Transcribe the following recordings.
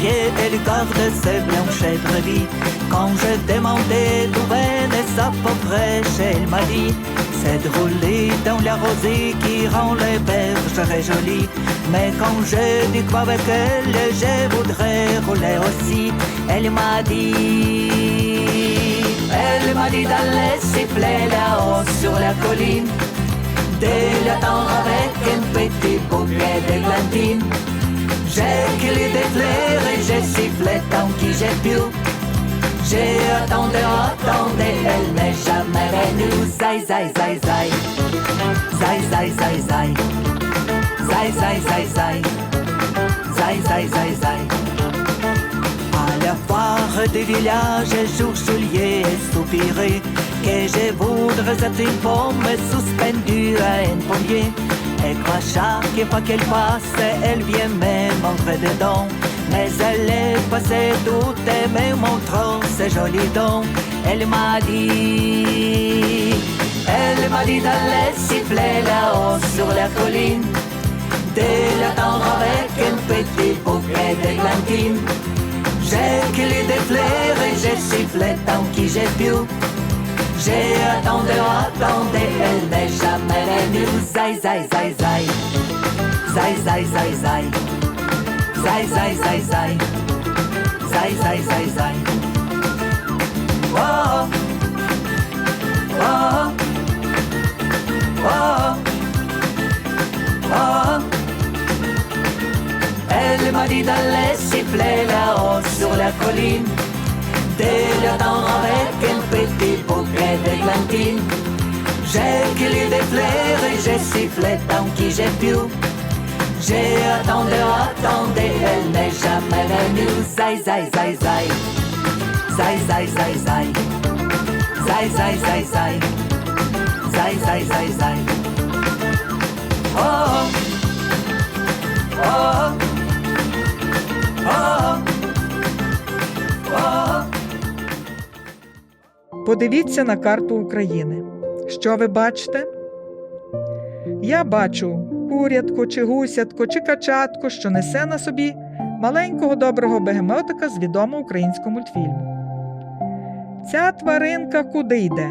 pied, elle garde ses blanches brebis. Quand je demandais d'où venait sa pauvre elle m'a dit C'est de rouler dans la rosée qui rend les bergers jolies. Mais quand je dis quoi avec elle, je voudrais rouler aussi. Elle m'a dit Elle m'a dit d'aller siffler là-haut sur la colline. Dès le temps avec un petit bouquet d'églantines. J'ai cueilli des fleurs et j'ai sifflé tant que j'ai pu. J'ai attendu, attendu, elle n'est jamais venue. Zai, zai, zai, zai. Zai, zai, zai, zai. Zai, zai, zai, zai. Zai, zai, zai, zai. À la foire du village, jour soulier et soupiré, que je voudrais être une pomme suspendue à un pommier. Et quoi chaque fois qu'elle passe, elle vient me montrer des. Mais elle est passée toute me montrant ses jolis dents. Elle m'a dit, elle m'a dit d'aller siffler là-haut sur la colline. Dès l'attendre avec un petit bouquet d'églantines. J'ai cueilli des fleurs et j'ai sifflé tant que j'ai pu. J'ai attendu, attendu, elle n'est jamais venue. Zai, zai, zai, zai. Zai, zai, zai, zai. Zai, zai, zai, zai. Zai, zai, zai, zai. Oh, oh, oh, oh. Elle m'a dit d'aller siffler là-haut sur la colline. Dès le temps avec J'ai cueilli des fleurs et j'ai sifflé tant que j'ai pu. J'ai attendu, attendu, elle n'est jamais venue. Zai, zai, zai, zai. Zai, zai, zai, zai. Zai, zai, zai, zai. Zai, zai, zai, zai. Oh, oh, oh, Подивіться на карту України. Що ви бачите? Я бачу курятку, чи гусятку, чи качатку, що несе на собі маленького доброго бегемотика з відомого українського мультфільму. Ця тваринка куди йде?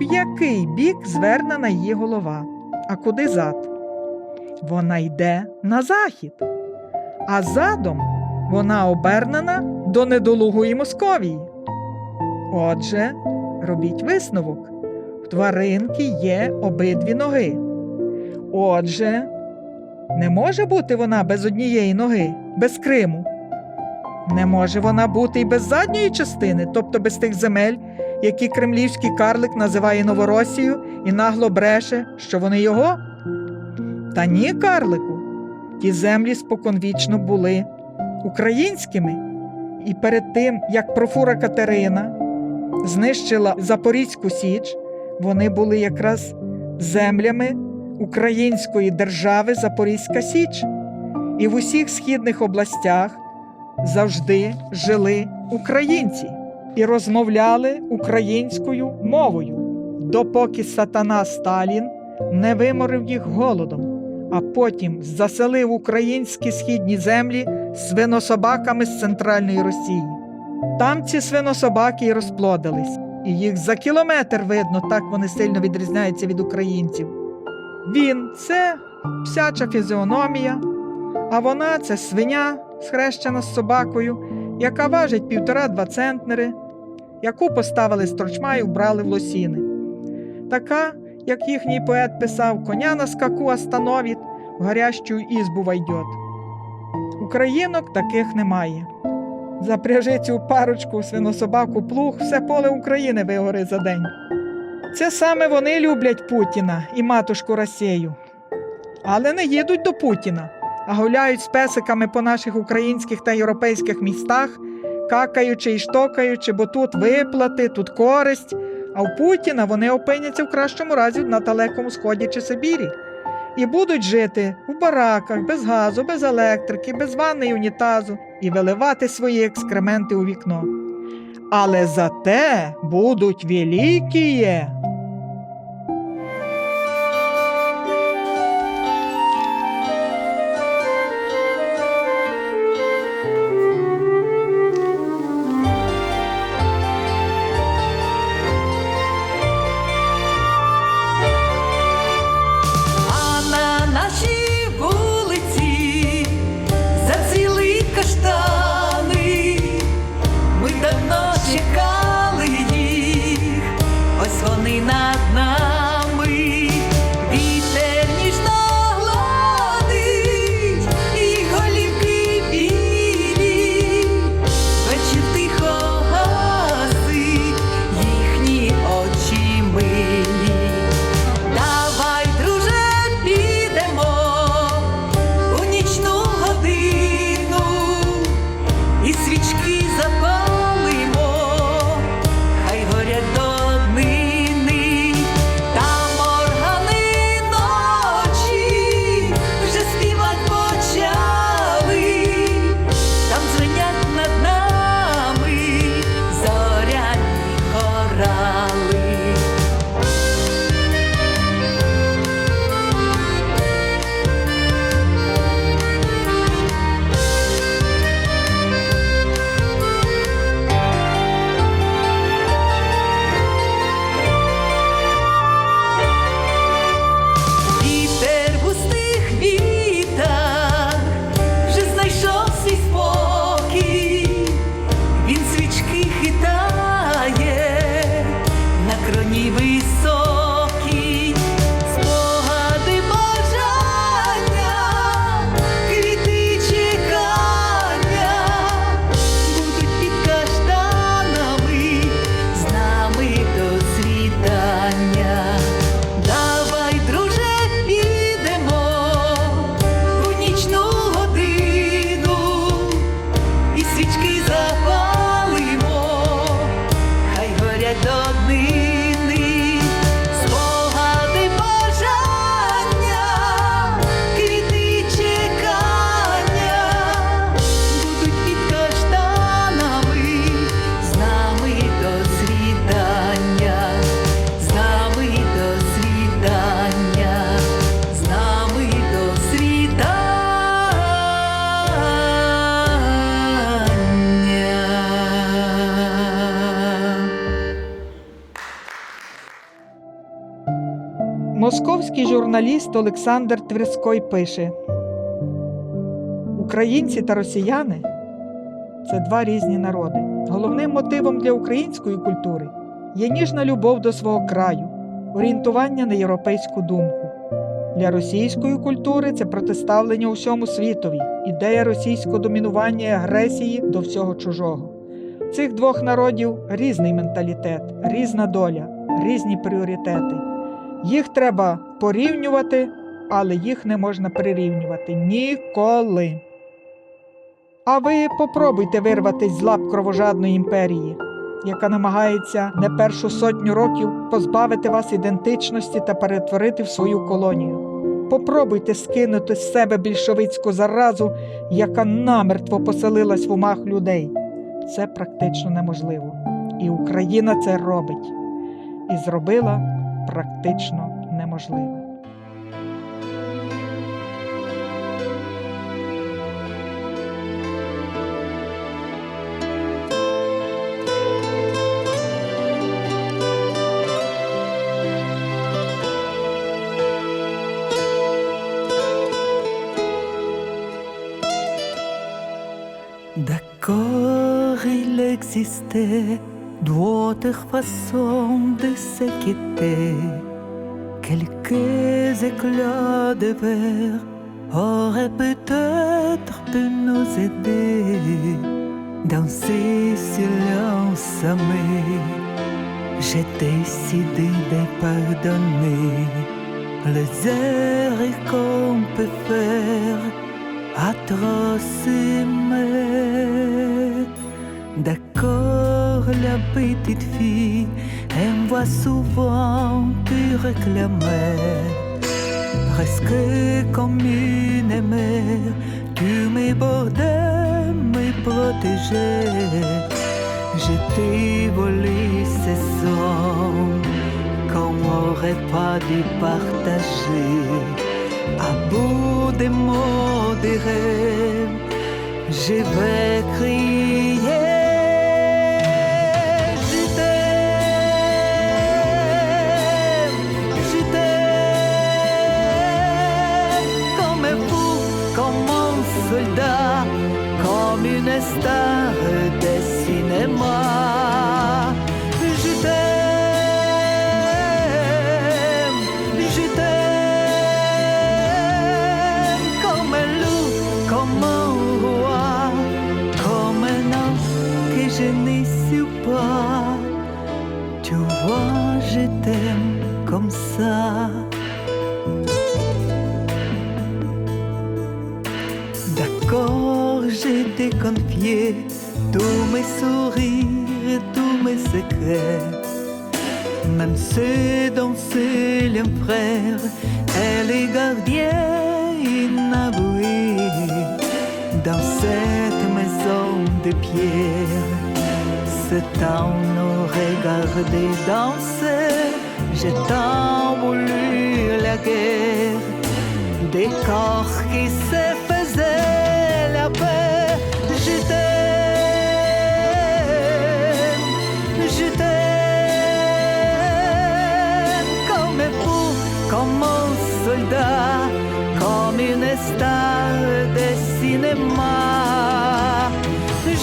В який бік звернена її голова, а куди зад? Вона йде на захід, а задом вона обернена до недолугої Московії. Отже, робіть висновок. В тваринки є обидві ноги. Отже, не може бути вона без однієї ноги, без Криму. Не може вона бути і без задньої частини, тобто без тих земель, які кремлівський карлик називає Новоросією і нагло бреше, що вони його. Та ні, карлику, ті землі споконвічно були українськими. І перед тим, як профура Катерина знищила Запорізьку Січ, вони були якраз землями Української держави Запорізька Січ. І в усіх східних областях завжди жили українці і розмовляли українською мовою, допоки сатана Сталін не виморив їх голодом, а потім заселив українські східні землі свинособаками з центральної Росії. Там ці свинособаки і розплодились, і їх за кілометр видно, так вони сильно відрізняються від українців. Він це псяча фізіономія, а вона це свиня, схрещена з собакою, яка важить півтора-два центнери, яку поставили з торчма і вбрали в лосіни. Така, як їхній поет писав, коня на скаку остановить, в гарячу ізбу войдет. Українок таких немає. Запряжи цю парочку свинособаку плуг, все поле України вигори за день. Це саме вони люблять Путіна і матушку Росію. Але не їдуть до Путіна, а гуляють з песиками по наших українських та європейських містах, какаючи і штокаючи, бо тут виплати, тут користь. А в Путіна вони опиняться в кращому разі на далекому сході чи Сибірі. І будуть жити в бараках без газу, без електрики, без ванни і унітазу і виливати свої екскременти у вікно. Але зате будуть великие. Московський журналіст Олександр Тверской пише: Українці та росіяни це два різні народи. Головним мотивом для української культури є ніжна любов до свого краю, орієнтування на європейську думку. Для російської культури це протиставлення усьому світові, ідея російського домінування і агресії до всього чужого. Цих двох народів різний менталітет, різна доля, різні пріоритети. Їх треба порівнювати, але їх не можна прирівнювати ніколи. А ви попробуйте вирватися з лап кровожадної імперії, яка намагається не першу сотню років позбавити вас ідентичності та перетворити в свою колонію. Попробуйте скинути з себе більшовицьку заразу, яка намертво поселилась в умах людей. Це практично неможливо. І Україна це робить. І зробила практично неможливе. D'accord, il existait façons de quitter. Quelques éclats de verre auraient peut-être pu nous aider dans ces silences amers. J'ai décidé de pardonner les erreurs qu'on peut faire. D'accord, la petite fille, voit souvent te réclamer. Presque comme une mère, tu m'ébordais, me protégeais. Je t'ai volé ces hommes qu'on n'aurait pas dû partager. À bout des mots, des rêves, je vais crier. está. Même ceux dont c'est un frère et les gardiens inavoués dans cette maison de pierre. Ce temps nous regardait danser, j'ai tant voulu la guerre. Des corps qui se star de cinéma.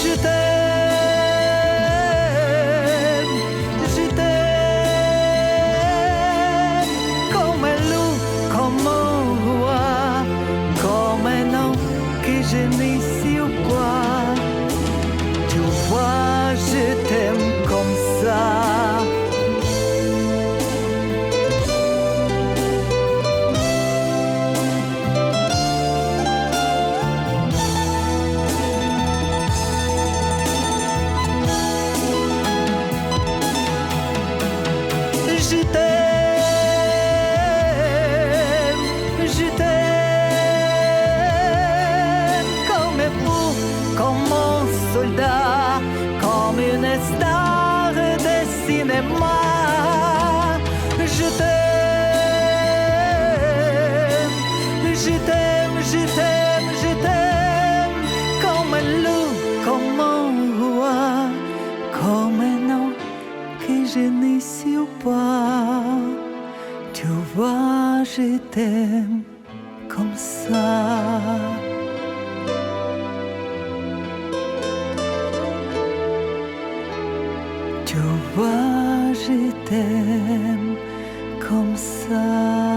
Je t'aime, je t'aime comme un loup, comme un roi, comme un homme que je n'ai Je t'aime, je t'aime, je t'aime, comme un loup, comme un roi, comme un homme que je n'ai su pas. Tu vois, je t'aime comme ça. T'aime comme ça.